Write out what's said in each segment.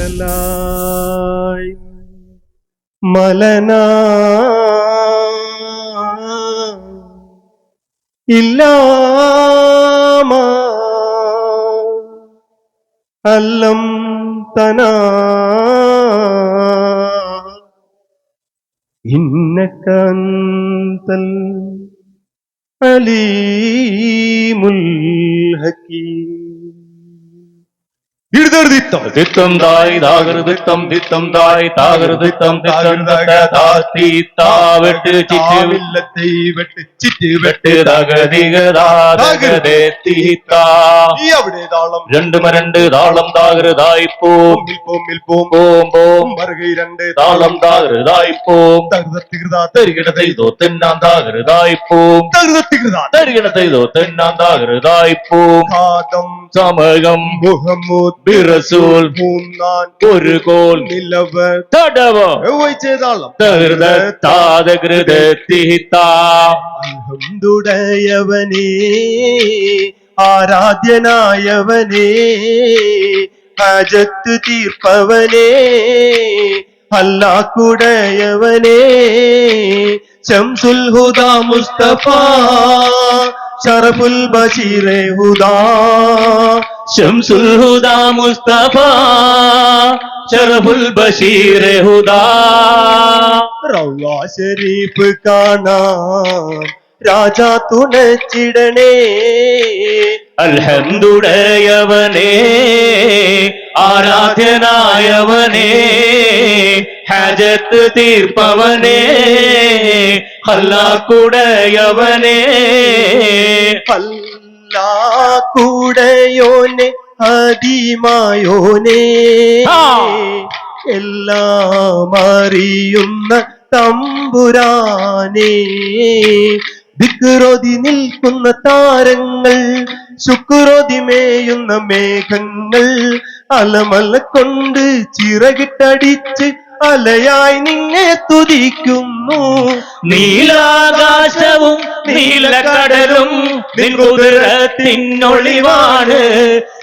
മലലായി മലന ഇല്ലാമ അല്ലം തന. ഇന്നക്കന്തൽ അലീമുൽ ഹക്കീം. தித்தம் தித்தம் தாய் தாகிருதித்தம் தித்தம் தாய் தாகிருதித்தம் தாஸ்தி தாவெட்டு சிட்டுவில்லத்தை വെട്ട് ചിറ്റ് വെട്ട് തകതികതാകതേത്തീത്താ അവിടെ താളം രണ്ട് മരണ്ട് താളം താകൃതായി പോം പോം പോം പോം മറുകൈ രണ്ട് താളം താകൃതായി പോം തകൃതത്തികൃത തരികണത്തെ ഇതോ തെന്നാം താകൃതായി പോം തകൃതത്തികൃത തരികണത്തെ ഇതോ തെന്നാം താകൃതായി പോം കാതം സമകം മുഹമ്മൂദ് ബിറസു ബിറസൂൽ മൂന്നാൻ ഒരു കോൽ നിലവ് തടവ ചെയ്താളം തകൃത താതകൃത തീത്താ അൽഹംദുടയവനേ ആരാധ്യനായവനേ ഹജത്ത് തീർപ്പവനേ അല്ലാക്കുടയവനേ ശംസുൽ ഹുദ മുസ്തഫ ഷറഫുൽ ബഷീറെ ഹുദാ ശംസുൽ ഹുദാ മുസ്തഫ ഷറഫുൽ ബഷീർ ഹുദാ. റൗള ഷരീഫ് കാണാൻ രാജാ തുണച്ചിടണേ അൽഹന്തുടയവനേ ആരാധ്യനായവനേ ഹജത്ത് തീർപ്പവനേ ഹല്ലാക്കുടയവനേ അല്ലാക്കുടയോനെ അതിമായോനേ. എല്ലാം അറിയുന്ന തമ്പുരാനെ. ദിക്റോതി നിൽക്കുന്ന താരങ്ങൾ ശുക്രോതി മേയുന്ന മേഘങ്ങൾ അലമല കൊണ്ട് ചിറകിട്ടടിച്ച് അലയായി നിന്നെ തുതിക്കുന്നു. നീലാകാശവും നീലക്കടലും നിൻ കുതിരത്തിനൊളിവാണ്.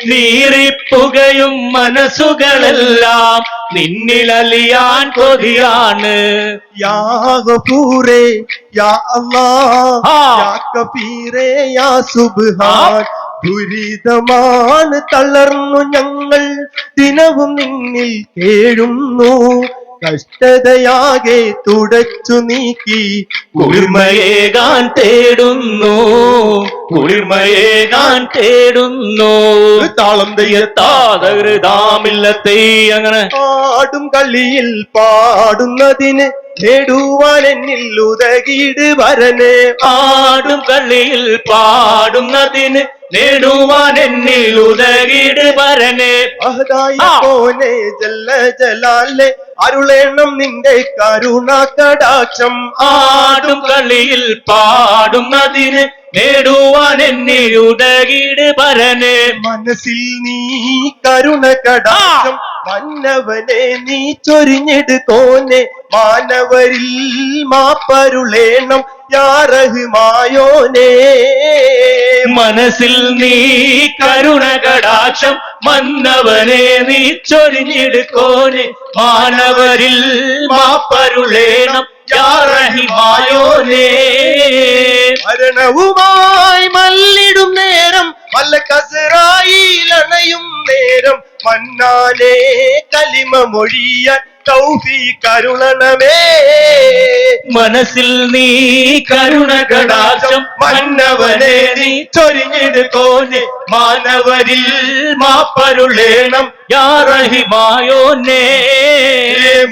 നീറിപ്പുകയും മനസ്സുകളെല്ലാം നിന്നിലലിയാൻ കൊതിയാണ്. യാ ഗഫൂറേ യാ. യാ സുബ്ഹാൻ. ദുരിതമാണ് തളർന്നു ഞങ്ങൾ ദിനവും നിന്നിൽ കേഴുന്നു കഷ്ടതയാകെ തുടച്ചു നീക്കി. കുളിർമയേകാൻ തേടുന്നു. കുളിർമയേകാൻ തേടുന്നു. താളം താതകൃതാമില്ലത്തെ അങ്ങനെ പാടും കളിയിൽ പാടുന്നതിന് നേടുവാൻ എന്നിൽ ഉതകിട് വരനെ. പാടും കള്ളിയിൽ പാടുന്നതിന് നേടുവാൻ എന്നിൽ ഉദകിട് വരനെ. ജല്ല ജലാലെ അരുളേണം നിന്റെ കരുണ കടാക്ഷം. ആടും കളിയിൽ പാടുന്നതിന് നേടുവാൻ എന്നിൽ പരനെ. മനസ്സിൽ നീ കരുണ കടാക്ഷം. മന്നവനെ നീ ചൊരിഞ്ഞെടുത്തോനെ മാനവരിൽ മാപ്പരുളേണം. യാറഹുമായോനേ മനസ്സിൽ നീ കരുണകടാക്ഷം മന്നവനെ നീ ചൊരിഞ്ഞെടുക്കോനെ. മാനവരിൽ മാപ്പരുളേണം യാറഹിമായോനേ മരണവുമായി മല്ലിടും നേരം വല്ല കസറായിലണയും നേരം. മന്നാലേ കലിമ മൊഴിയാൻ തൗഫീ കരുളണമേ. മനസ്സിൽ നീ കരുണ കടാശം മന്നവനെ നീ ചൊരിഞ്ഞെടുക്കോനെ മാനവരിൽ മാപ്പരുളേണം. യാറഹിമായോ നേ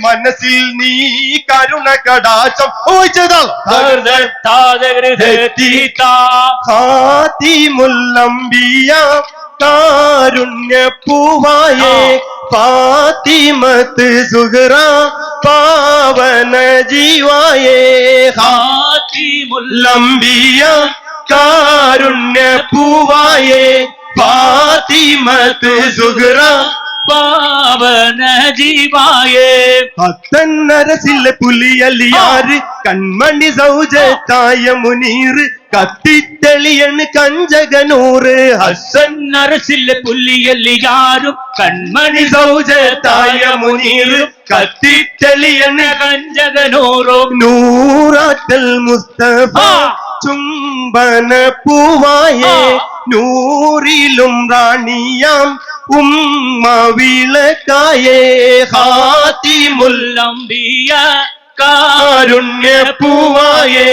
മനസ്സിൽ നീ കരുണ കടാശം ഓയിച്ചതാ ഖാതിമുല്ലംബിയ കാരുണ്യ പൂവായേ ഫാത്തിമത്ത് സുഹറ പാവന ജീവായേ ലംബിയ കാരുണ്യ പൂവായേ ഫാത്തിമത്ത് സുഹറ പാവന ജീവായേ ഭക്തൻ നരസില്ല പുലിയലിയാറ് കൺമണി സൗജത്തായ മുനീർ കത്തിത്തെളിയണ് കഞ്ചകനൂറ് ഹസൻ നരസിലെ പുലിയലിയാറും കൺമണി സൗജത്തായ മുനീർ കത്തിത്തെളിയണ് കഞ്ചകനൂറും. നൂറാത്തൽ മുസ്തഫ. ചുംബന പൂവായേ നൂറിലും റാണിയാം ഉമ്മ വിളക്കായേ കാരുണ്യ പൂവായേ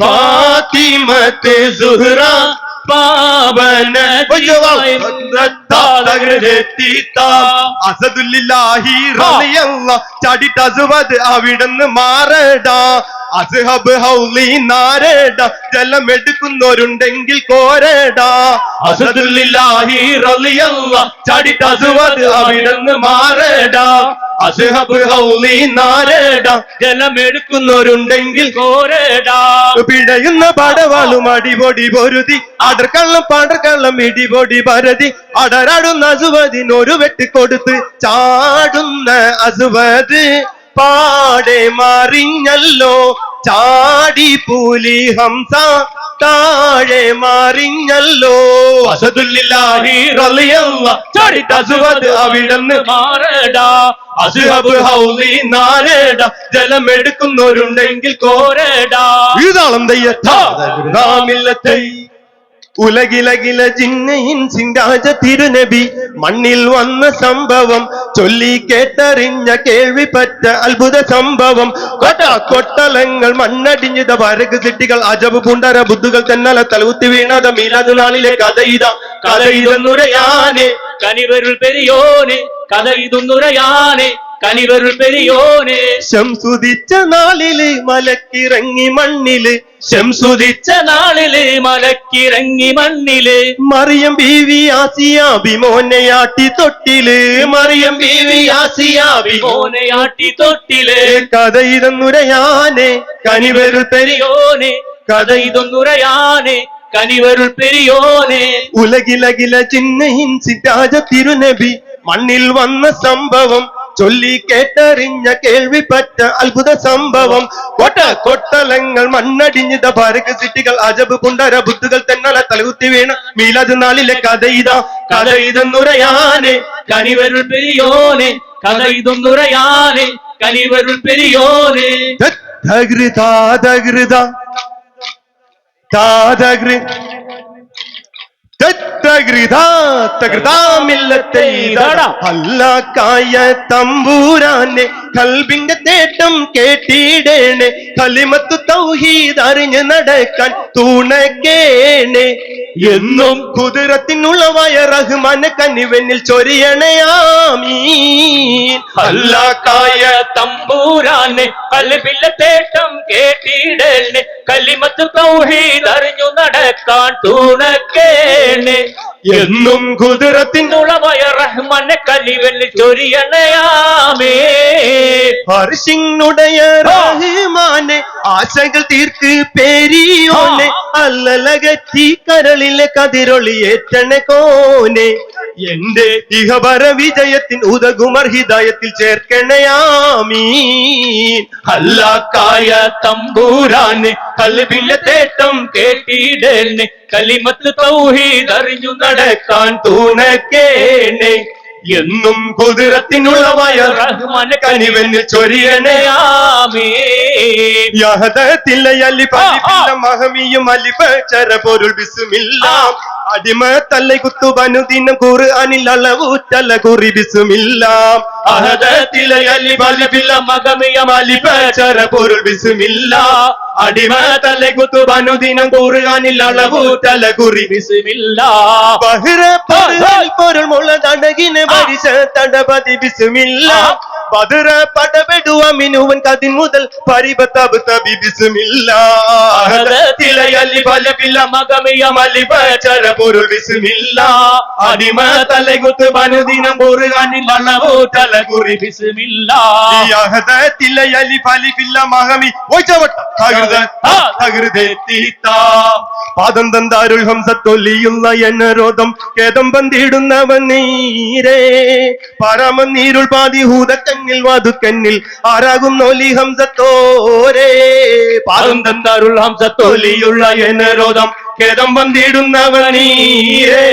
ഫാത്തിമത്തെ സുഹ്റ പാവന അസദുല്ലാഹി റളിയല്ലാഹ് ചാടിട്ട് അസുവത് അവിടുന്ന് മാറടാ. അസ്ഹബ് ഹൗലി നാരേട ജലം എടുക്കുന്നവരുണ്ടെങ്കിൽ കോരേടാ. അസദുല്ലാഹി റളിയല്ല അവിടുന്ന് മാറടാ. അസ്ഹബ് ഹൗലി ജലം ജലമെടുക്കുന്നവരുണ്ടെങ്കിൽ കോരേടാ. പിടയുന്ന പടവാളും അടിപൊടി പൊരുതി അടർക്കള്ളം പടർക്കള്ളം ഇടിപൊടി പരതി അടരാടുന്ന അസുവതിനൊരു വെട്ടിക്കൊടുത്ത് ചാടുന്ന അസുവത്. പാടെ മറിഞ്ഞല്ലോ. ചാടി പുലി ഹംസ താഴെ മറിഞ്ഞല്ലോ. അവിടുന്ന് മാറടാ. അസുഹബ് ഹൗലി നാരട ജലം എടുക്കുന്നവരുണ്ടെങ്കിൽ കോരടാ. ഈതാളം തെയ്യത്താമില്ലത്തെ ഉലകിലകില ജിന്നയിൻ സിംഗാജ തിരുനബി മണ്ണിൽ വന്ന സംഭവം ചൊല്ലി കേട്ടറിഞ്ഞ കേൾവിപ്പറ്റ അത്ഭുത സംഭവം. കൊട്ട കൊട്ടലങ്ങൾ മണ്ണടിഞ്ഞത വരക് സിട്ടികൾ അജബ് പുണ്ടര ബുദ്ധുകൾ തന്നല തലകുത്തി വീണത മീലാത് നാളിലെ കഥ ഇത. കഥ ഇതെന്നുരയാനെ കനിവരുൾ പെരിയോനെ കഥ ഇതൊന്നുരയാനെ കനിവരുൾ പെരിയോനെ. ശംസുദിച്ച നാളിൽ മലക്കിറങ്ങി മണ്ണിൽ. ശംസുദിച്ച നാളിൽ മലക്കിറങ്ങി മണ്ണിൽ. മറിയം ബീവി ആസിയ ബിമോനയാട്ടി തൊട്ടിൽ. മറിയം ബീവി ആസിയ ബിമോ മോനയാട്ടി തൊട്ടിൽ. കഥ ഇതെന്നുരയാനെ കനിവരു പെരിയോനെ. കഥ ഇതൊന്നുരയാനെ കനിവരുൾ പെരിയോനെ. ഉലകിലകില ചിന്നയിൻ സിരാജ തിരുനബി. മണ്ണിൽ വന്ന സംഭവം ചൊല്ലി കേട്ടറിഞ്ഞ കേൾവിപ്പറ്റ അത്ഭുത സംഭവം. കൊട്ട കൊട്ടലങ്ങൾ മണ്ണടിഞ്ഞിത ഭാരക സിറ്റികൾ അജബ് പുണ്ടര ബുദ്ധുകൾ തെന്നല തലകുത്തി വീണ മീലാദ് നാളിലെ കഥ ഇതാ. കഥ ഇതെന്നുറയാനെ കനിവരുൾ പെരിയോനെ. കഥ ഇതൊന്നുറയാനെ കനിവരുൾ പെരിയോനെ. താതകൃ അല്ലാക്കായ തമ്പൂരാനെ കൽബിന്റെ നേട്ടം കേട്ടിടേണേ. കലിമത്ത് തൗഹീദ് അറിഞ്ഞ് നടക്കാൻ തൂണക്കേണേ. എന്നും കുതിരത്തിനുള്ളവായ റഹ്മാനെ കനിവെന്നിൽ ചൊരിയണയാമീൻ അല്ലാക്കായ തമ്പൂരാനെ കൽബിലെ തേട്ടം കേട്ടിടേണേ. കലിമത്ത് തൗഹീദ് അറിഞ്ഞു നടക്കാൻ തുണക്കേണെ. എന്നും കുതിരത്തിനുള്ള റഹ്മനെ കലിവെന്ന് ചൊരിയണയാമേ. ഹർഷിങ്ങുടയ റഹ്മാനെ ആശകൾ തീർക്ക് പേരിയോനെ അല്ലലകറ്റി കരളിലെ കതിരൊളി ഏറ്റണ കോനെ. എന്റെ ഇഹപര വിജയത്തിൻ ഉതകുമർ ചേർക്കണയാമീ. ചേർക്കണയാമീൻ അല്ലാക്കായ തമ്പൂരാനെ കൽബിലെ തേട്ടം കേട്ടിടേനെ. കലിമത്ത് തൗഹീദ് നടക്കാൻ തൂണക്കേനെ. എന്നും കുതിരത്തിനുള്ളവായ റഹ്മാനെ കനിവെന്നിൽ ചൊരിയണേ ചൊരിയണയാമേ. യഹദത്തിലെ അലിഫ് മഹമിയും അലിപ്പ ചര പൊരുൾ ബിസ്മില്ല അടിമ തല്ലെ കുത്തുബനുദിനം ഖുർആനിൽ തല കുറി ബിസ്മില്ല. അഹദത്തിലെ അലിഫ് അലിഫില്ല മഹമിയും അലിഫ് ചര പൊരുൾ ബിസ്മില്ല. അടിമ തല്ലെ കുത്തുബനുദിനം ഖുർആനിൽ അളവൂറ്റല കുറി ബിസുമില്ല. ബഹിറ പൊരുൾ പൊരുൾ മുള തടകിന് പരിശ തടപതി ബിസ്മില്ല. പതിറ പടപെടുവ മിനുവൻ കതിൻ മുതൽ പരിപത്തബ് തബി ബിസ്മില്ല. മകമിയ ബിസ്മില്ല. അടിമ തലകുത്ത് ബനുദിനം പൊറുകാനിൽ അളവോ തലകുറി ബിസ്മില്ല. യഹദത്തിലെ അലി തകൃത തകൃതെത്തിത്ത പാദം തന്താരുൾ ഹംസത്തൊല്ലിയുള്ള എന്നരോധം കേദം പന്തിടുന്നവൻ നീരേ. പരമ നീരുൾ പാതി ഹൂതക്കന്നിൽ കണ്ണിൽ ആരാകും നോലി ഹംസത്തോരേ? പാദം തന്താരുൾ ഹംസത്തോലിയുള്ള എന്നരോധം ഖേദം വന്നിടുന്നവനീരേ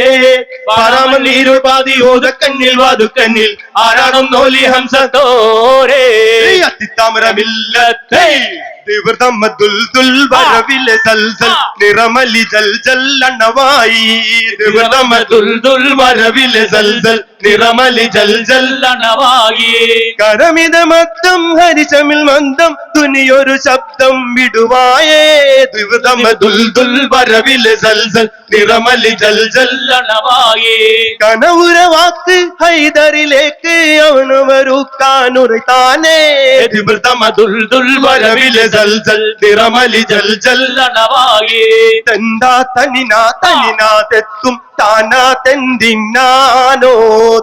നീരേ നീരുൾ പാതി ഹൂതക്കന്നിൽ വാതുക്കണ്ണിൽ ആരാകും നോലി ഹംസത്തോരേ? അത്തിത്താമരമില്ലത്തെ. വരവിലെ സൽസൽ നിറമലി ജൽ ജൽ അണ്ണവായി വരവിലെ സൽസൽ നിറമലി ജൽജല്ലണവായി ജൽ കരമിത മത്തം ഹരിശമിൽ മന്ദം തുനിയൊരു ശബ്ദം വിടുവായേ. ദിവൃതമതുൽ ദുൽദുൽ വരവിലെ ജൽജൽ നിറമലി ജൽജല്ലണവായി കനവുര വാക്ക് ഹൈദറിലേക്ക് അവന് വരുക്കാനുറത്താനേ ദിവൃതമതുൽ ദുൽദുൽ വരവിലെ ജൽജൽ നിറമലി ജൽജല്ലണവായി തെന്താ തനിനാ തനിനാ തെത്തും താനാ തെന്തിന്നാനോ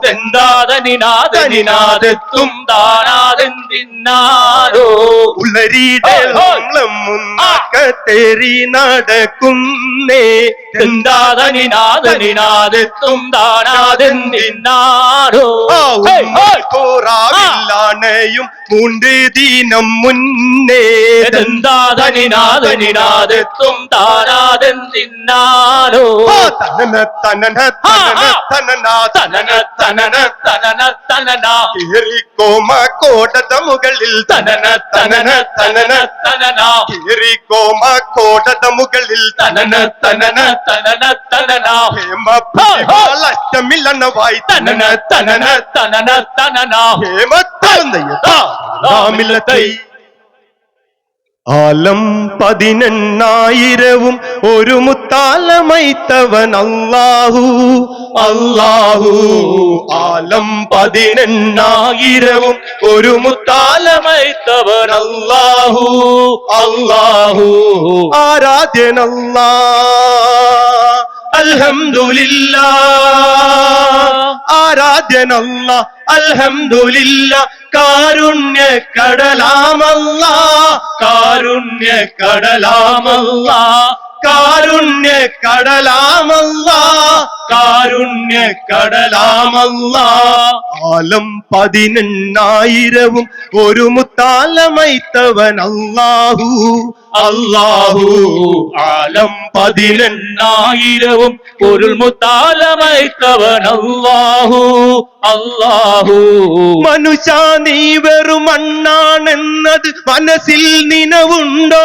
തെന്താ തെന്താതനിനാദനിനാദെത്തും താനാതെന്തിന്നാരോ ഉള്ളരിയുടെ മുന്നാക്കത്തേറി നടക്കുന്നേ തെന്താതനിനാദനിനാദെത്തും താനാതെന്തിന്നാരോ കോറാവില്ലാണയും മൂണ്ട് ദീനം മുന്നേ തെന്താതനിനാദനിനാദെത്തും തിന്നാലോ തനന തനന തനന തനനാ തനന തനന തനന തനന കീറിക്കോമ കോടത മുകളിൽ തനന തനന തനന തനന കീറിക്കോമ കോടത മുകളിൽ തനന തനന തനന തനന ഹേമ അറ്റമില്ലണവായി തനന തനന തനന തനന ഹേമ ആലം പതിനെണ്ണായിരവും ഒരു മുത്താലമൈത്തവൻ അല്ലാഹു അല്ലാഹു ആലം പതിനെണ്ണായിരവും ഒരു മുത്താലമൈത്തവൻ അല്ലാഹു അല്ലാഹു ആരാധ്യനല്ലാ അൽഹംദുലില്ലാ ആരാധ്യനല്ല അൽഹംദുലില്ല കാരുണ്യ കടലാമല്ല കാരുണ്യ കടലാമല്ല കാരുണ്യ കടലാമല്ല കാരുണ്യ കടലാമല്ല ആലം പതിനെണ്ണായിരവും ഒരു മുത്താലമൈത്തവൻ അല്ലാഹു അല്ലാഹു ആലം പതിനെണ്ണായിരവും ഒരു മുത്താലമൈത്തവൻ അല്ലാഹു. അല്ലാഹു മനുഷ്യ നീ വെറും മണ്ണാണെന്നത് മനസ്സിൽ നിനവുണ്ടോ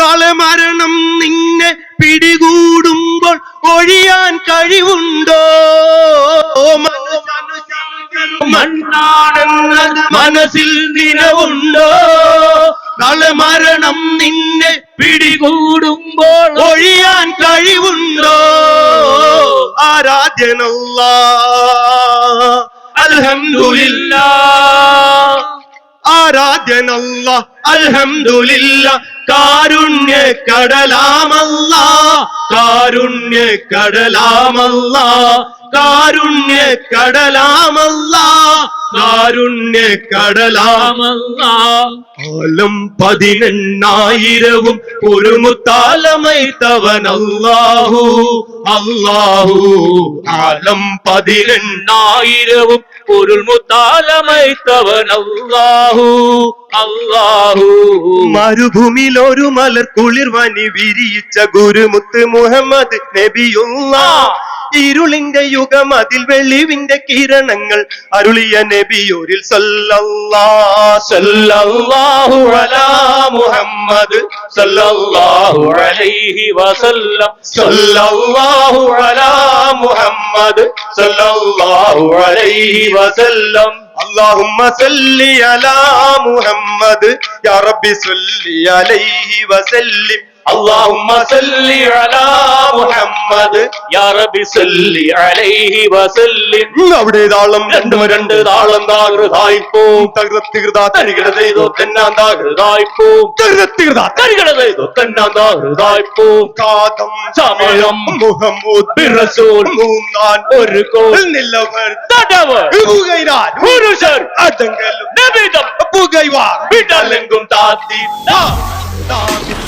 നാളെ മരണം നിന്നെ പിടികൂടുമ്പോൾ ഒഴിയാൻ കഴിവുണ്ടോ? മണ്ണാണെന്നത് മനസ്സിൽ നിലവുണ്ടോ? നാളെ മരണം നിന്നെ പിടികൂടുമ്പോൾ ഒഴിയാൻ കഴിവുണ്ടോ? ആരാധ്യനല്ല. അൽഹംദുലില്ല. ആരാധ്യനല്ല. അൽഹംദുലില്ല. കാരുണ്യ കടലാമല്ല കാരുണ്യ കടലാമല്ല കാരുണ്യ കടലാമല്ല കാരുണ്യ കടലാമല്ല ആലം പതിനെണ്ണായിരവും ഒരു മുത്താലമൈ തവനല്ലാഹു. അല്ലാഹു കാലം പതിനെണ്ണായിരവും പൊരുൾ മുത്താലമൈ അല്ലാഹു അല്ലാഹു. മരുഭൂമിയിൽ ഒരു മലർ കുളിർവനി വിരിയിച്ച ഗുരുമുത്ത് മുഹമ്മദ് നബിയുള്ള. ഇരുളിന്റെ യുഗം അതിൽ വെളിവിന്റെ കിരണങ്ങൾ അരുളിയ നബിയോരിൽ സല്ലല്ലാ സല്ലല്ലാഹു അലാ മുഹമ്മദ് സല്ലല്ലാഹു അലൈഹി വസല്ലം സല്ലല്ലാഹു അലാ മുഹമ്മദ് സല്ലല്ലാഹു അലൈഹി വസല്ലം اللهم صل على محمد يا رب صل عليه وسلم اللهم صل على محمد يا رب صل عليه وسلم അവിടെ താളം രണ്ടും രണ്ട് താളം താകൃതായിപ്പോം തകൃതികൃതാ തരികിടതേതോ തെന്നാൻ താകൃതായിപ്പോം തകൃതികൃതാ തരികിടതേതോ തെന്നാൻ താകൃതായിപ്പോം കാതം സമയം മുഹമ്മദ് ബിറസൂൽ മൂന്നാൻ ഒരു കോൽ നിലവർ തടവ് പുകൈരാൻ പുരുഷർ അടങ്കലും നബിതം പുകൈവാർ വിടലെങ്കും താത്തി താ- താ-